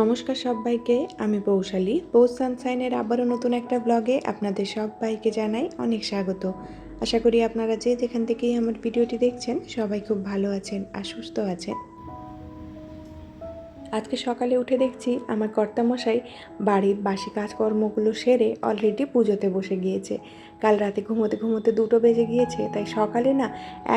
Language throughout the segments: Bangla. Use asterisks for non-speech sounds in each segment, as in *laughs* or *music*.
নমস্কার সবাইকে, আমি পৌশালী পৌষ সানসাইনের আবারও নতুন একটা ব্লগে আপনাদের সবাইকে জানাই অনেক স্বাগত। আশা করি আপনারা যে যেখান থেকেই আমার ভিডিওটি দেখছেন, সবাই খুব ভালো আছেন আর সুস্থ আছেন। আজকে সকালে উঠে দেখছি আমার কর্তামশাই বাড়ির বাসি কাজকর্মগুলো সেরে অলরেডি পুজোতে বসে গিয়েছে। কাল রাতে ঘুমোতে ঘুমোতে দুটো বেজে গিয়েছে, তাই সকালে না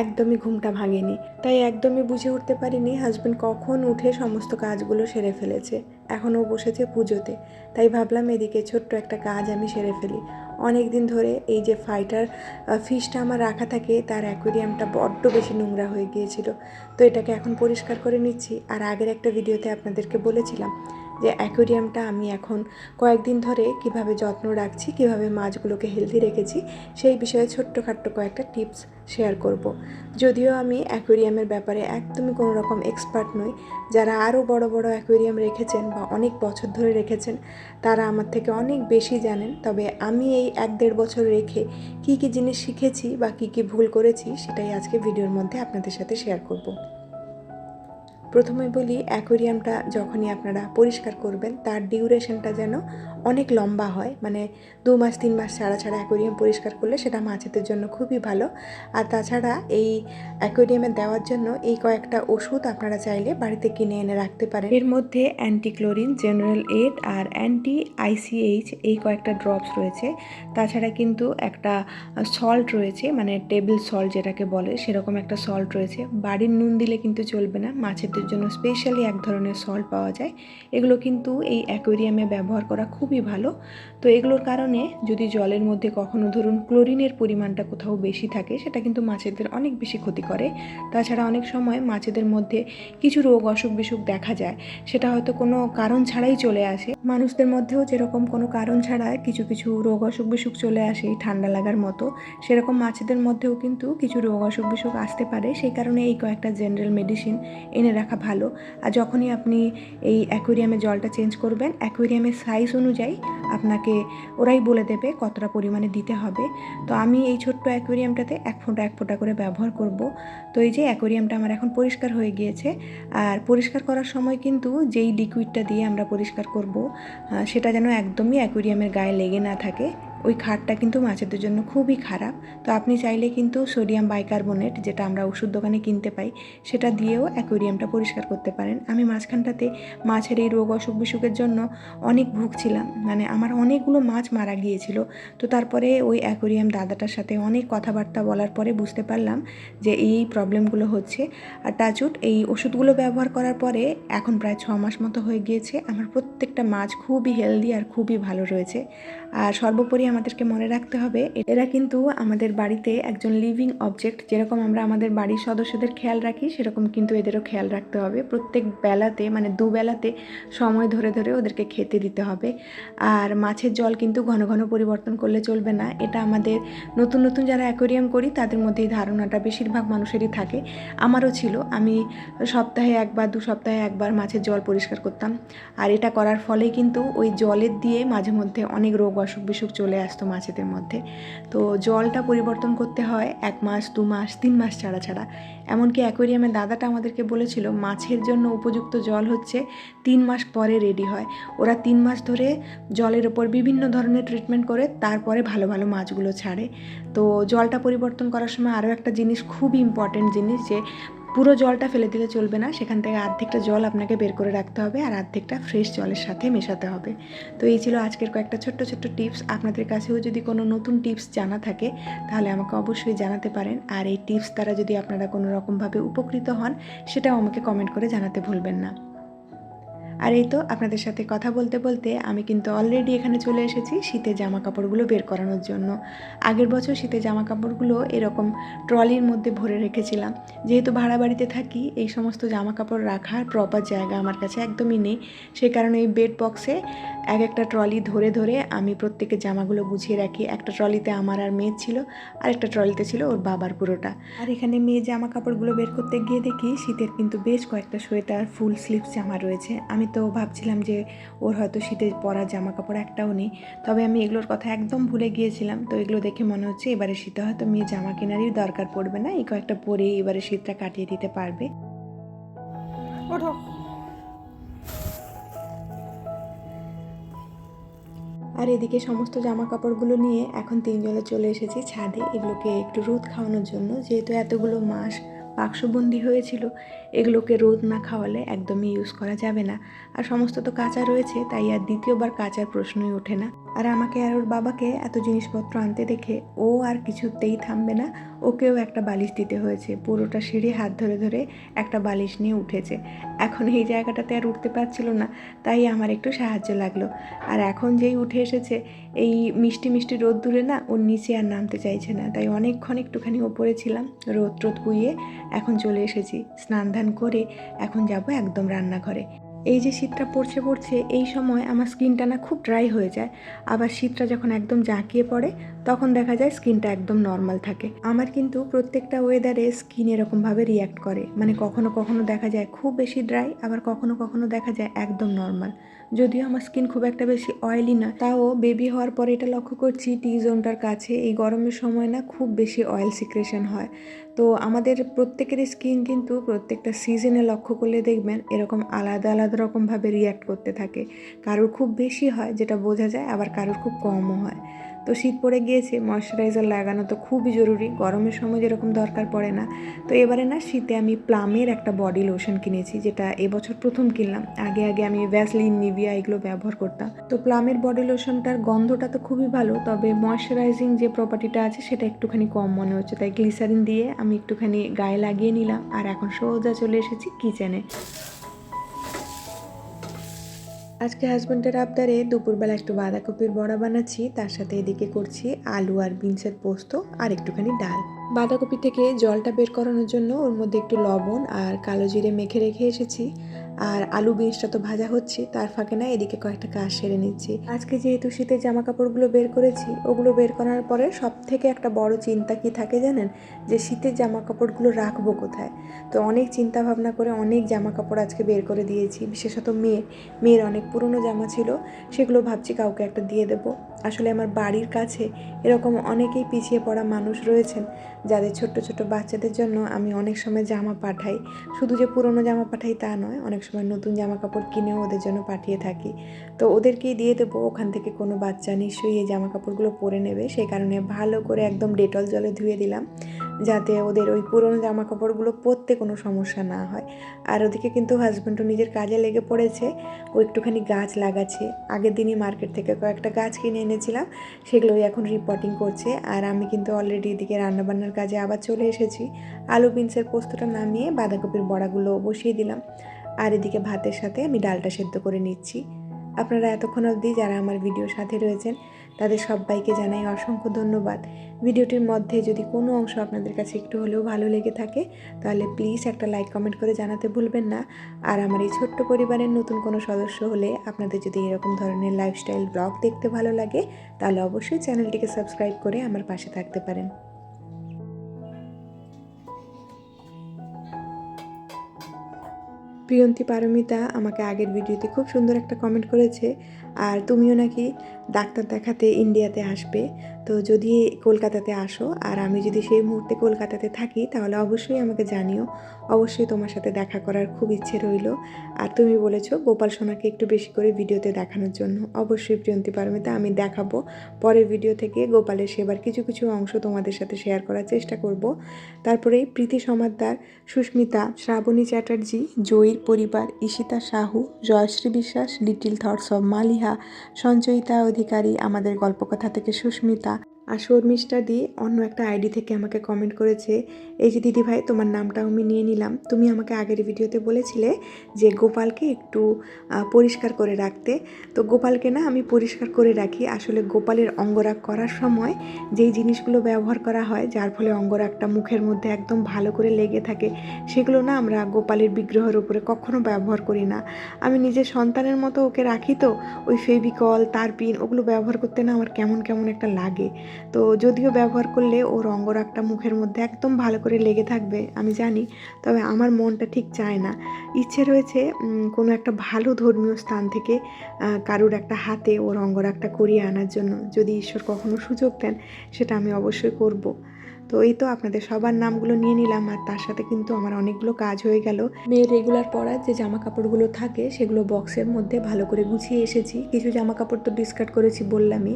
একদমই ঘুমটা ভাঙেনি। তাই একদমই বুঝে উঠতে পারিনি হাজব্যান্ড কখন উঠে সমস্ত কাজগুলো সেরে ফেলেছে। এখনও বসেছে পুজোতে, তাই ভাবলাম এদিকে ছোট্ট একটা কাজ আমি সেরে ফেলি। অনেক দিন ধরে এই যে ফাইটার ফিশটা আমার রাখা থাকে, তার অ্যাকোরিয়ামটা বড্ড বেশি নোংরা হয়ে গিয়েছিল। তো এটাকে এখন পরিষ্কার করে নিচ্ছি। আর আগের একটা ভিডিওতে আপনাদেরকে বলেছিলাম যে অ্যাকোরিয়ামটা আমি এখন কয়েকদিন ধরে কীভাবে যত্ন রাখছি, কীভাবে মাছগুলোকে হেলদি রেখেছি, সেই বিষয়ে ছোট্টখাট্ট কয়েকটা টিপস শেয়ার করব। যদিও আমি অ্যাকোরিয়ামের ব্যাপারে একদমই কোনো রকম এক্সপার্ট নই যারা আরও বড় বড় অ্যাকোরিয়াম রেখেছেন বা অনেক বছর ধরে রেখেছেন, তারা আমার থেকে অনেক বেশি জানেন তবে আমি এই এক দেড় বছর রেখে কী কী জিনিস শিখেছি বা কী কী ভুল করেছি, সেটাই আজকে ভিডিওর মধ্যে আপনাদের সাথে শেয়ার করব। প্রথমে বলি, অ্যাকোরিয়ামটা যখনই আপনারা পরিষ্কার করবেন, তার ডিউরেশনটা যেন অনেক লম্বা হয়। মানে দু মাস, তিন মাস ছাড়া ছাড়া অ্যাকোরিয়াম পরিষ্কার করলে সেটা মাছেদের জন্য খুবই ভালো। আর তাছাড়া এই অ্যাকোরিয়ামে দেওয়ার জন্য এই কয়েকটা ওষুধ আপনারা চাইলে বাড়িতে কিনে এনে রাখতে পারেন। এর মধ্যে অ্যান্টিক্লোরিন, জেনারেল এড আর অ্যান্টি আইসিএইচ এই কয়েকটা ড্রপস রয়েছে। তাছাড়া কিন্তু একটা সল্ট রয়েছে মানে টেবিল সল্ট যেটাকে বলে, সেরকম একটা সল্ট রয়েছে। বাড়ির নুন দিলে কিন্তু চলবে না মাছেদের জন্য স্পেশালি এক ধরনের সল্ট পাওয়া যায়। এগুলো কিন্তু এই অ্যাকোরিয়ামে ব্যবহার করা খুবই ভালো। তো এগুলোর কারণে যদি জলের মধ্যে কখনো ধরুন ক্লোরিনের পরিমাণটা কোথাও বেশি থাকে, সেটা কিন্তু মাছেদের অনেক বেশি ক্ষতি করে। তাছাড়া অনেক সময় মাছেদের মধ্যে কিছু রোগ, অসুখ বিসুখ দেখা যায়। সেটা হয়তো কোনো কারণ ছাড়াই চলে আসে। মানুষদের মধ্যেও যেরকম কোনো কারণ ছাড়া কিছু কিছু রোগ, অসুখ বিসুখ চলে আসে এই ঠান্ডা লাগার মতো, সেরকম মাছেদের মধ্যেও কিন্তু কিছু রোগ, অসুখ বিসুখ আসতে পারে। সেই কারণে এই কয়েকটা জেনারেল মেডিসিন এনে রাখা ভালো। আর যখনই আপনি এই অ্যাকোরিয়ামে জলটা চেঞ্জ করবেন, অ্যাকোরিয়ামের সাইজ অনুযায়ী আপনাকে ওরাই বলে দেবে কতটা পরিমাণে দিতে হবে। তো আমি এই ছোট্ট অ্যাকোরিয়ামটাতে এক ফোঁটা এক ফোঁটা করে ব্যবহার করব। তো এই যে অ্যাকোরিয়ামটা আমার এখন পরিষ্কার হয়ে গিয়েছে। আর পরিষ্কার করার সময় কিন্তু যেই লিকুইডটা দিয়ে আমরা পরিষ্কার করব সেটা যেন একদমই অ্যাকোরিয়ামের গায়ে লেগে না থাকে। ওই খাটটা কিন্তু মাছেদের জন্য খুবই খারাপ। তো আপনি চাইলে কিন্তু সোডিয়াম বাইকার্বনেট, যেটা আমরা ওষুধ দোকানে কিনতে পাই, সেটা দিয়েও অ্যাকোরিয়ামটা পরিষ্কার করতে পারেন। আমি মাঝখানটাতে মাছের এই রোগ, অসুখ বিসুখের জন্য অনেক ভুগছিলাম। মানে আমার অনেকগুলো মাছ মারা গিয়েছিল। তো তারপরে ওই অ্যাকোরিয়াম দাদাটার সাথে অনেক কথাবার্তা বলার পরে বুঝতে পারলাম যে এই প্রবলেমগুলো হচ্ছে। আর টাচুট এই ওষুধগুলো ব্যবহার করার পরে এখন প্রায় ছ মাস মতো হয়ে গিয়েছে। আমার প্রত্যেকটা মাছ খুবই হেলদি আর খুবই ভালো রয়েছে। আর সর্বোপরি আমাদেরকে মনে রাখতে হবে, এরা কিন্তু আমাদের বাড়িতে একজন লিভিং অবজেক্ট যেরকম আমরা আমাদের বাড়ির সদস্যদের খেয়াল রাখি, সেরকম কিন্তু এদেরও খেয়াল রাখতে হবে। প্রত্যেক বেলাতে মানে দুবেলাতে সময় ধরে ধরে ওদেরকে খেতে দিতে হবে। আর মাছের জল কিন্তু ঘন ঘন পরিবর্তন করলে চলবে না। এটা আমাদের নতুন নতুন যারা অ্যাকোরিয়াম করি, তাদের মধ্যে এই ধারণাটা বেশিরভাগ মানুষেরই থাকে। আমারও ছিল। আমি সপ্তাহে একবার, দু সপ্তাহে একবার মাছের জল পরিষ্কার করতাম। আর এটা করার ফলে কিন্তু ওই জলের দিয়ে মাঝে মধ্যে অনেক রোগ অসুখ বিসুখ চলে আসতো মাছেদের মধ্যে। তো জলটা পরিবর্তন করতে হয় এক মাস, দু মাস, তিন মাস ছাড়া ছাড়া। এমনকি অ্যাকোরিয়ামের দাদাটা আমাদেরকে বলেছিল, মাছের জন্য উপযুক্ত জল হচ্ছে তিন মাস পরে রেডি হয়। ওরা তিন মাস ধরে জলের ওপর বিভিন্ন ধরনের ট্রিটমেন্ট করে, তারপরে ভালো ভালো মাছগুলো ছাড়ে। তো জলটা পরিবর্তন করার সময় আরও একটা জিনিস খুব ইম্পর্টেন্ট জিনিস যে পুরো জলটা ফেলে দিলে চলবে না। সেখান থেকে অর্ধেকটা জল আপনাকে বের করে রাখতে হবে আর অর্ধেকটা ফ্রেশ জলের সাথে মেশাতে হবে। তো এই ছিল আজকের কয়েকটা ছোট্ট ছোট্ট টিপস আপনাদের কাছেও যদি কোনো নতুন টিপস জানা থাকে, তাহলে আমাকে অবশ্যই জানাতে পারেন। আর এই টিপস দ্বারা যদি আপনারা কোনো রকমভাবে উপকৃত হন, সেটাও আমাকে কমেন্ট করে জানাতে ভুলবেন না। আর এই তো আপনাদের সাথে কথা বলতে বলতে আমি কিন্তু অলরেডি এখানে চলে এসেছি শীতের জামা কাপড়গুলো বের করানোর জন্য। আগের বছর শীতের জামা কাপড়গুলো এরকম ট্রলির মধ্যে ভরে রেখেছিলাম। যেহেতু ভাড়া বাড়িতে থাকি, এই সমস্ত জামা কাপড় রাখার প্রপার জায়গা আমার কাছে একদমই নেই। সেই কারণে এই বেড বক্সে এক একটা ট্রলি ধরে ধরে আমি প্রত্যেকের জামাগুলো গুছিয়ে রাখি। একটা ট্রলিতে আমার আর মেয়ের ছিল আর একটা ট্রলিতে ছিল ওর বাবার পুরোটা। আর এখানে মেয়ে জামা কাপড়গুলো বের করতে গিয়ে দেখি শীতের কিন্তু বেশ কয়েকটা সোয়েটার ফুল স্লিভস জামা রয়েছে। আমি তো ভাবছিলাম যে ওর হয়তো শীতে পরা জামা কাপড় একটাও নেই। তবে আমি এগুলোর কথা একদম ভুলে গিয়েছিলাম। তো এগুলো দেখে মনে হচ্ছে এবারে শীতে হয়তো মেয়ে জামা কেনারই দরকার পড়বে না। এই কয়েকটা পরেই এবারে শীতটা কাটিয়ে দিতে পারবে। ওঠো। আর এদিকে সমস্ত জামা কাপড়গুলো নিয়ে এখন তিনজনে চলে এসেছি ছাদে। এগুলোকে একটু রোদ খাওয়ানোর জন্য, যেহেতু এতগুলো মাস বাক্সবন্দি হয়েছিল। এগুলোকে রোদ না খাওয়ালে একদমই ইউজ করা যাবে না। আর সমস্ত তো কাঁচা রয়েছে, তাই আর দ্বিতীয়বার কাঁচার প্রশ্নই ওঠে না। আর আমাকে আর ওর বাবাকে এত জিনিসপত্র আনতে দেখে ও আর কিছুতেই থামবে না। ওকেও একটা বালিশ দিতে হয়েছে। পুরোটা সিঁড়ি হাত ধরে ধরে একটা বালিশ নিয়ে উঠেছে। এখন এই জায়গাটাতে আর উঠতে পারছিল না, তাই আমার একটু সাহায্য লাগল। আর এখন যেই উঠে এসেছে এই মিষ্টি মিষ্টি রোদ দূরে না ওর নিচে আর নামতে চাইছে না। তাই অনেকক্ষণ একটুখানি ওপরে ছিলাম, রোদ রোদ পুইয়ে এখন চলে এসেছি। স্নান ধান করে এখন যাব একদম রান্নাঘরে। এই যে শীতটা পড়ছে পড়ছে, এই সময় আমার স্কিনটা না খুব ড্রাই হয়ে যায়। আবার শীতটা যখন একদম জাঁকিয়ে পড়ে, তখন দেখা যায় স্কিনটা একদম নর্মাল থাকে। আমার কিন্তু প্রত্যেকটা ওয়েদারে স্কিন এরকমভাবে রিয়্যাক্ট করে। মানে কখনো কখনো দেখা যায় খুব বেশি ড্রাই, আবার কখনো কখনো দেখা যায় একদম নর্মাল। যদিও আমার স্কিন খুব একটা বেশি অয়েলি না, তাও বেবি হওয়ার পরে এটা লক্ষ্য করছি টি জোনটার কাছে। এই গরমের সময় না খুব বেশি অয়েল সিক্রেশন হয়। তো আমাদের প্রত্যেকের স্কিন কিন্তু প্রত্যেকটা সিজনে লক্ষ্য করলে দেখবেন এরকম আলাদা আলাদা রকমভাবে রিয়্যাক্ট করতে থাকে। কারোর খুব বেশি হয়, যেটা বোঝা যায়, আবার কারোর খুব কমও হয়। তো শীত পড়ে গিয়েছে ময়শ্চারাইজার লাগানো তো খুবই জরুরি, গরমের সময় যেরকম দরকার পড়ে না। তো এবারে না শীতে আমি প্লামের একটা বডি লোশন কিনেছি, যেটা এবছর প্রথম কিনলাম। আগে আগে আমি ভ্যাসলিন নিভিয়া এগুলো ব্যবহার করতাম। তো প্লামের বডি লোশনটার গন্ধটা তো খুবই ভালো, তবে ময়শ্চারাইজিং যে প্রপার্টিটা আছে সেটা একটুখানি কম মনে হচ্ছে। তাই গ্লিসারিন দিয়ে আমি একটুখানি গায়ে লাগিয়ে নিলাম, আর এখন সোজা চলে এসেছি কিচেনে আজকে হাজব্যান্ডের আবদারে দুপুরবেলা একটু বাঁধাকপির বড়া বানাচ্ছি, তার সাথে এদিকে করছি আলু আর বিনসের পোস্ত আর একটুখানি ডাল। বাঁধাকপি থেকে জলটা বের করানোর জন্য ওর মধ্যে একটু লবণ আর কালো জিরে মেখে রেখে এসেছি। আর আলু বিনসটা তো ভাজা হচ্ছে, তার ফাঁকে না এদিকে কয়েকটা কাজ সেরে নিচ্ছি। আজকে যেহেতু শীতের জামা কাপড়গুলো বের করেছি, ওগুলো বের করার পরে সব থেকে একটা বড় চিন্তা কি থাকে জানেন? যে শীতের জামা কাপড়গুলো রাখব কোথায়? তো অনেক চিন্তা ভাবনা করে অনেক জামা কাপড় আজকে বের করে দিয়েছি, বিশেষত মেয়ের। মেয়ের অনেক পুরনো জামা ছিল, সেগুলো ভাবছি কাউকে একটা দিয়ে দেবো। আসলে আমার বাড়ির কাছে এরকম অনেকেই পিছিয়ে পড়া মানুষ রয়েছেন, যাদের ছোট্ট ছোট বাচ্চাদের জন্য আমি অনেক সময় জামা পাঠাই। শুধু যে পুরনো জামা পাঠাই তা নয়, অনেক সময় নতুন জামা কাপড় কিনেও ওদের জন্য পাঠিয়ে থাকি। তো ওদেরকেই দিয়ে দেবো, ওখান থেকে কোনো বাচ্চা নিশ্চয়ই এই জামা কাপড়গুলো পরে নেবে। সেই কারণে ভালো করে একদম ডেটল জলে ধুয়ে দিলাম, যাতে ওদের ওই পুরনো জামা কাপড়গুলো পরতে কোনো সমস্যা না হয়। আর ওদিকে কিন্তু হাজব্যান্ডও নিজের কাজে লেগে পড়েছে, ও একটুখানি গাছ লাগাচ্ছে। আগের দিনই মার্কেট থেকে কয়েকটা গাছ কিনে এনেছিলাম, সেগুলোই এখন রিপোর্টিং করছে। আর আমি কিন্তু অলরেডি এদিকে রান্নাবান্নার কাজে আবার চলে এসেছি। আলু বিনসের পোস্তটা নামিয়ে বাঁধাকপির বড়াগুলো বসিয়ে দিলাম। আর এদিকে ভাতের সাথে আমি ডালটা সেদ্ধ করে নিচ্ছি। আপনারা এতক্ষণ অবধি যারা আমার ভিডিওর সাথে রয়েছেন, তাদের সবাইকে জানাই অসংখ্য ধন্যবাদ। ভিডিওটির মধ্যে যদি কোনো অংশ আপনাদের কাছে একটু হলেও ভালো লেগে থাকে, তাহলে প্লিজ একটা লাইক কমেন্ট করে জানাতে ভুলবেন না। আর আমার এই ছোট্ট পরিবারের নতুন কোনো সদস্য হলে আপনাদের যদি এরকম ধরনের লাইফস্টাইল ব্লগ দেখতে ভালো লাগে, তাহলে অবশ্যই চ্যানেলটিকে সাবস্ক্রাইব করে আমার পাশে থাকতে পারেন। প্রিয়ন্তী পারমিতা আমাকে আগের ভিডিওতে খুব সুন্দর একটা কমেন্ট করেছে, আর তুমিও নাকি ডাক্তার দেখাতে ইন্ডিয়াতে আসবে, তো যদি কলকাতাতে আসো, আর আমি যদি সেই মুহূর্তে কলকাতাতে থাকি, তাহলে অবশ্যই আমাকে জানিও। অবশ্যই তোমার সাথে দেখা করার খুব ইচ্ছে রইল। আর তুমি বলেছ গোপাল সোনাকে একটু বেশি করে ভিডিওতে দেখানোর জন্য। অবশ্যই প্রিয়ন্তী পারমিতা, আমি দেখাবো। পরের ভিডিও থেকে গোপালের সেবার কিছু কিছু অংশ তোমাদের সাথে শেয়ার করার চেষ্টা করব। তারপরে প্রীতি সমাদ্দার সুস্মিতা, শ্রাবণী চ্যাটার্জি, জয়ীর পরিবার, Ishita Sahu, Jayashree Biswas, little thoughts of Maliha, Sanchayita Adhikari, আমাদের গল্পকথা থেকে সুস্মিতা আর শর্মিষ্ঠা দি অন্য একটা আইডি থেকে আমাকে কমেন্ট করেছে, এই যে দিদি ভাই, তোমার নামটাও আমি নিয়ে নিলাম। তুমি আমাকে আগের ভিডিওতে বলেছিলে যে গোপালকে একটু পরিষ্কার করে রাখতে। তো গোপালকে না আমি পরিষ্কার করে রাখি। আসলে গোপালের অঙ্গরাগ করার সময় যেই জিনিসগুলো ব্যবহার করা হয়, যার ফলে অঙ্গরাগটা মুখের মধ্যে একদম ভালো করে লেগে থাকে, সেগুলো না আমরা গোপালের বিগ্রহের উপরে কখনো ব্যবহার করি না। আমি নিজের সন্তানের মতো ওকে রাখি তো, ওই ফেভিকল, তারপিন, ওগুলো ব্যবহার করতে না আমার কেমন কেমন একটা লাগে। তো যদিও ব্যবহার করলে ওর অঙ্গরাগটা মুখের মধ্যে একদম ভালো করে লেগে থাকবে, আমি জানি, তবে আমার মনটা ঠিক চায় না। ইচ্ছে রয়েছে কোনো একটা ভালো ধর্মীয় স্থান থেকে কারুর একটা হাতে ওর অঙ্গরাগটা করিয়ে আনার জন্য। যদি ঈশ্বর কখনো সুযোগ দেন, সেটা আমি অবশ্যই করব। তো এই তো আপনাদের সবার নামগুলো নিয়ে নিলাম, আর তার সাথে কিন্তু আমার অনেকগুলো কাজ হয়ে গেল। মেয়ের রেগুলার পরার যে জামা কাপড়গুলো থাকে, সেগুলো বক্সের মধ্যে ভালো করে গুছিয়ে এসেছি। কিছু জামা কাপড় তো ডিসকার্ড করেছি বললামই,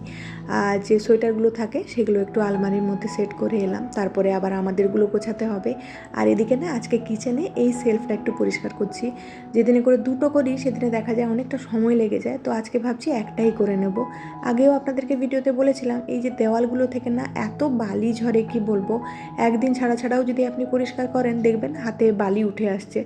আর যে সোয়েটারগুলো থাকে, সেগুলো একটু আলমারির মধ্যে সেট করে এলাম। তারপরে আবার আমাদেরগুলো গোছাতে হবে। আর এদিকে না, আজকে কিচেনে এই সেলফটা একটু পরিষ্কার করছি। যেদিনে করে দুটো করি, সেদিনে দেখা যায় অনেকটা সময় লেগে যায়। তো আজকে ভাবছি একটাই করে নেব। আগেও আপনাদেরকে ভিডিওতে বলেছিলাম, এই যে দেওয়ালগুলো থেকে না, এত বালি ঝরে, কি বলব? একদিন ছাড়া ছাড়াও যদি আপনি পরিষ্কার করেন দেখবেন হাতে বালি উঠে আসছে।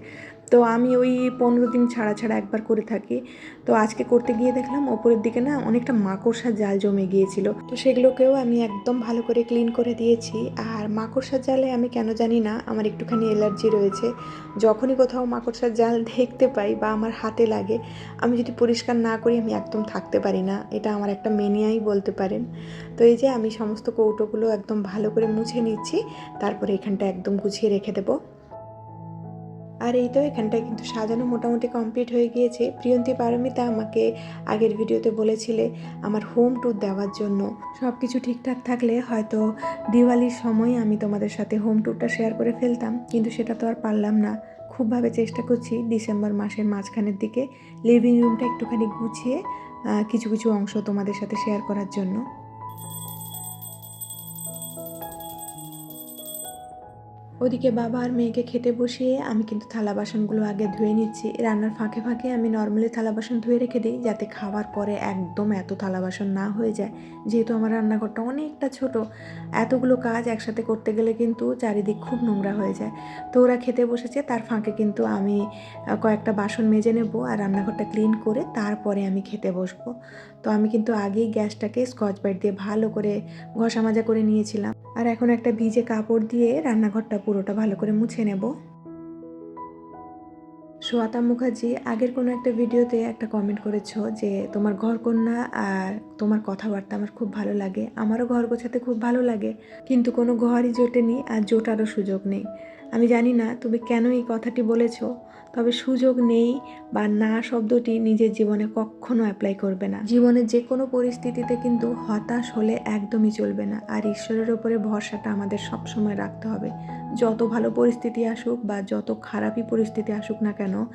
তো আমি ওই পনেরো দিন ছাড়া ছাড়া একবার করে থাকি। তো আজকে করতে গিয়ে দেখলাম ওপরের দিকে না অনেকটা মাকড়সার জাল জমে গিয়েছিল। তো সেগুলোকেও আমি একদম ভালো করে ক্লিন করে দিয়েছি। আর মাকড়সার জালে আমি কেন জানি না, আমার একটুখানি অ্যালার্জি রয়েছে। যখনই কোথাও মাকড়সার জাল *laughs* দেখতে পাই বা আমার হাতে লাগে, আমি যদি পরিষ্কার না করি আমি একদম থাকতে পারি না। এটা আমার একটা মেনিয়াই বলতে পারেন। তো এই যে আমি সমস্ত কৌটোগুলো একদম ভালো করে মুছে নিচ্ছি, তারপরে এখানটা একদম গুছিয়ে রেখে দেবো। আর এই তো এখানটায় কিন্তু সাজানো মোটামুটি কমপ্লিট হয়ে গিয়েছে। প্রিয়ন্তী পারমিতা আমাকে আগের ভিডিওতে বলেছিলে আমার হোম ট্যুর দেওয়ার জন্য। সব কিছু ঠিকঠাক থাকলে হয়তো দিওয়ালির সময় আমি তোমাদের সাথে হোম ট্যুরটা শেয়ার করে ফেলতাম, কিন্তু সেটা তো আর পারলাম না। খুবভাবে চেষ্টা করছি ডিসেম্বর মাসের মাঝখানের দিকে লিভিং রুমটা একটুখানি গুছিয়ে কিছু কিছু অংশ তোমাদের সাথে শেয়ার করার জন্য। ওদিকে বাবা আর মেয়েকে খেতে বসিয়ে আমি কিন্তু থালা বাসনগুলো আগে ধুয়ে নিচ্ছি। রান্নার ফাঁকে ফাঁকে আমি নর্মালি থালা বাসন ধুয়ে রেখে দিই যাতে খাওয়ার পরে একদম এত থালা বাসন না হয়ে যায়। যেহেতু আমার রান্নাঘরটা অনেকটা ছোট, এতগুলো কাজ একসাথে করতে গেলে কিন্তু চারিদিক খুব নোংরা হয়ে যায়। তো ওরা খেতে বসেছে, তার ফাঁকে কিন্তু আমি কয়েকটা বাসন মেজে নেব আর রান্নাঘরটা ক্লিন করে তারপরে আমি খেতে বসবো। তো আমি কিন্তু আগেই গ্যাসটাকে স্কচ ব্রাইট দিয়ে ভালো করে ঘষা মাজা করে নিয়েছিলাম। আর এখন একটা ভিজে কাপড় দিয়ে রান্নাঘরটা পুরোটা ভালো করে মুছে নেব। সোয়াতা মুখার্জি, আগের কোনো একটা ভিডিওতে একটা কমেন্ট করেছ যে, তোমার ঘর কন্যা আর তোমার কথাবার্তা আমার খুব ভালো লাগে। আমারও ঘর গোছাতে খুব ভালো লাগে। কিন্তু কোনো ঘরই জোটেনি আর জোটারও সুযোগ নেই। আমি জানি না তুমি কেন এই কথাটি বলেছ। তবে সুযোগ নেই বা না শব্দটি নিজের জীবনে কখনো অ্যাপ্লাই করবে না। জীবনে যে কোনো পরিস্থিতিতে কিন্তু হতাশ হলে একদমই চলবে না। আর ঈশ্বরের ওপরে ভরসাটা আমাদের সবসময় রাখতে হবে। যত ভালো পরিস্থিতি আসুক বা যত খারাপই পরিস্থিতি আসুক না কেন,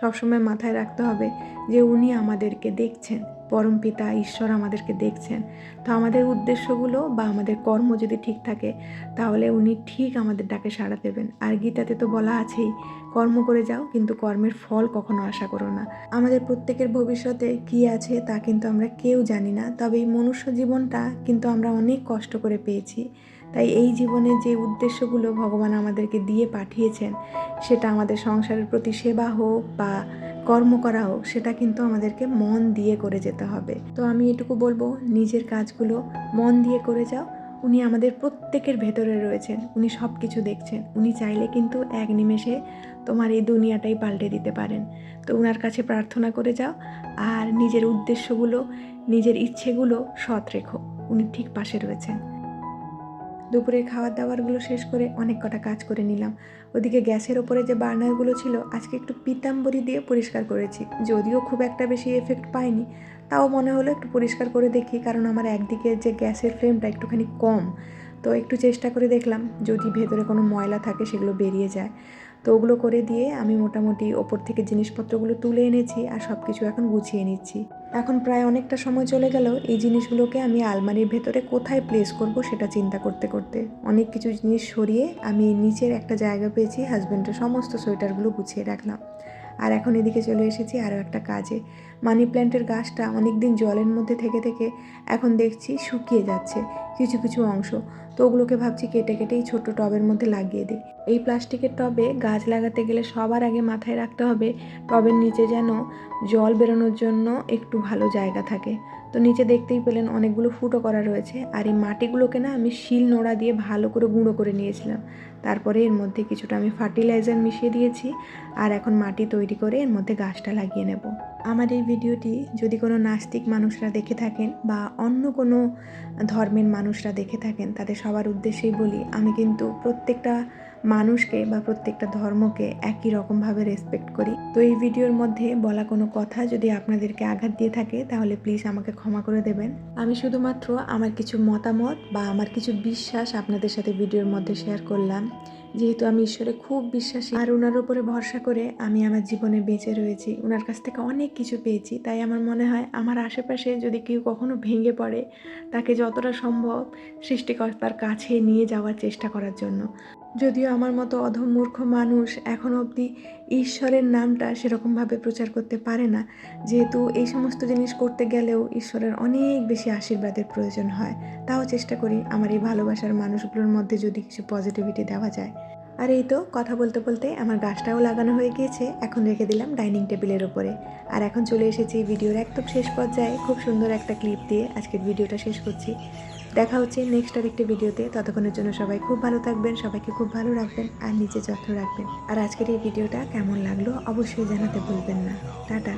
সবসময় মাথায় রাখতে হবে যে উনি আমাদেরকে দেখছেন। পরম পিতা, ঈশ্বর আমাদেরকে দেখছেন। তো আমাদের উদ্দেশ্যগুলো বা আমাদের কর্ম যদি ঠিক থাকে, তাহলে উনি ঠিক আমাদের ডাকে সাড়া দেবেন। আর গীতাতে তো বলা আছেই, কর্ম করে যাও, কিন্তু কর্মের ফল কখনো আশা করো না। আমাদের প্রত্যেকের ভবিষ্যতে কি আছে, তা কিন্তু আমরা কেউ জানি না। তবে এই মনুষ্য জীবনটা কিন্তু আমরা অনেক কষ্ট করে পেয়েছি। তাই এই জীবনের যে উদ্দেশ্যগুলো ভগবান আমাদেরকে দিয়ে পাঠিয়েছেন, সেটা আমাদের সংসারের প্রতি সেবা হোক বা কর্ম করা হোক, সেটা কিন্তু আমাদেরকে মন দিয়ে করে যেতে হবে। তো আমি এটুকু বলব, নিজের কাজগুলো মন দিয়ে করে যাও। উনি আমাদের প্রত্যেকের ভেতরে রয়েছেন, উনি সব কিছু দেখছেন। উনি চাইলে কিন্তু এক নিমেষে তোমার এই দুনিয়াটাই পাল্টে দিতে পারেন। তো ওনার কাছে প্রার্থনা করে যাও আর নিজের উদ্দেশ্যগুলো, নিজের ইচ্ছেগুলো সৎ রেখো। উনি ঠিক পাশে রয়েছেন। দুপুরের খাবার দাবারগুলো শেষ করে অনেক কটা কাজ করে নিলাম। ওদিকে গ্যাসের ওপরে যে বার্নারগুলো ছিল, আজকে একটু পিতাম্বরি দিয়ে পরিষ্কার করেছি। যদিও খুব একটা বেশি এফেক্ট পাইনি, তাও মনে হলো একটু পরিষ্কার করে দেখি, কারণ আমার একদিকে যে গ্যাসের ফ্লেমটা একটুখানি কম। তো একটু চেষ্টা করে দেখলাম, যদি ভেতরে কোনো ময়লা থাকে সেগুলো বেরিয়ে যায়। তো ওগুলো করে দিয়ে আমি মোটামুটি ওপর থেকে জিনিসপত্রগুলো তুলে এনেছি আর সব কিছু এখন গুছিয়ে নিচ্ছি। এখন প্রায় অনেকটা সময় চলে গেল, এই জিনিসগুলোকে আমি আলমারির ভেতরে কোথায় প্লেস করব সেটা চিন্তা করতে করতে। অনেক কিছু জিনিস সরিয়ে আমি নিচের একটা জায়গা পেয়েছি হাজব্যান্ডের সমস্ত সোয়েটারগুলো গুছিয়ে রাখলাম। আর এখন এদিকে চলে এসেছি আরও একটা কাজে। মানি প্ল্যান্টের গাছটা অনেক দিন জলের মধ্যে থেকে থেকে এখন দেখছি শুকিয়ে যাচ্ছে কিছু কিছু অংশ। তো ওগুলোকে ভাবছি কেটে কেটেই ছোট্ট টবের মধ্যে লাগিয়ে দিই। এই প্লাস্টিকের টবে গাছ লাগাতে গেলে সবার আগে মাথায় রাখতে হবে টবের নিচে যেন জল বেরোনোর জন্য একটু ভালো জায়গা থাকে। তো নিচে দেখতেই পেলেন অনেকগুলো ফুটো করা রয়েছে। আর এই মাটিগুলোকে না আমি শিল নোড়া দিয়ে ভালো করে গুঁড়ো করে নিয়েছিলাম। তারপরে এর মধ্যে কিছুটা আমি ফার্টিলাইজার মিশিয়ে দিয়েছি। আর এখন মাটি তৈরি করে এর মধ্যে গাছটা লাগিয়ে নেব। আমার এই ভিডিওটি যদি কোনো নাস্তিক মানুষরা দেখে থাকেন বা অন্য কোনো ধর্মের মানুষরা দেখে থাকেন, তাদের সবার উদ্দেশ্যেই বলি, আমি কিন্তু প্রত্যেকটা মানুষকে বা প্রত্যেকটা ধর্মকে একই রকমভাবে রেসপেক্ট করি। তো এই ভিডিওর মধ্যে বলা কোনো কথা যদি আপনাদেরকে আঘাত দিয়ে থাকে, তাহলে প্লিজ আমাকে ক্ষমা করে দেবেন। আমি শুধুমাত্র আমার কিছু মতামত বা আমার কিছু বিশ্বাস আপনাদের সাথে ভিডিওর মধ্যে শেয়ার করলাম। যেহেতু আমি ঈশ্বরে খুব বিশ্বাসী, আর ওনার উপরে ভরসা করে আমি আমার জীবনে বেঁচে রয়েছি। ওনার কাছ থেকে অনেক কিছু পেয়েছি, তাই আমার মনে হয় আমার আশেপাশে যদি কেউ কখনো ভেঙে পড়ে, তাকে যতটা সম্ভব সৃষ্টিকর্তার কাছে নিয়ে যাওয়ার চেষ্টা করার জন্য। যদিও আমার মতো অধম মূর্খ মানুষ এখন অবধি ঈশ্বরের নামটা সেরকমভাবে প্রচার করতে পারে না। যেহেতু এই সমস্ত জিনিস করতে গেলেও ঈশ্বরের অনেক বেশি আশীর্বাদের প্রয়োজন হয়। তাও চেষ্টা করি আমার এই ভালোবাসার মানুষগুলোর মধ্যে যদি কিছু পজিটিভিটি দেওয়া যায়। আর এই তো কথা বলতে বলতে আমার গাছটাও লাগানো হয়ে গিয়েছে। এখন রেখে দিলাম ডাইনিং টেবিলের ওপরে। আর এখন চলে এসেছি ভিডিওর একদম শেষ পর্যায়ে। খুব সুন্দর একটা ক্লিপ দিয়ে আজকের ভিডিওটা শেষ করছি। দেখা হচ্ছে নেক্সট আর একটি ভিডিওতে। ততক্ষণের জন্য সবাই খুব ভালো থাকবেন, সবাইকে খুব ভালো রাখবেন আর নিজে যত্ন রাখবেন। আর আজকের এই ভিডিওটা কেমন লাগল অবশ্যই জানাতে ভুলবেন না। টাটা।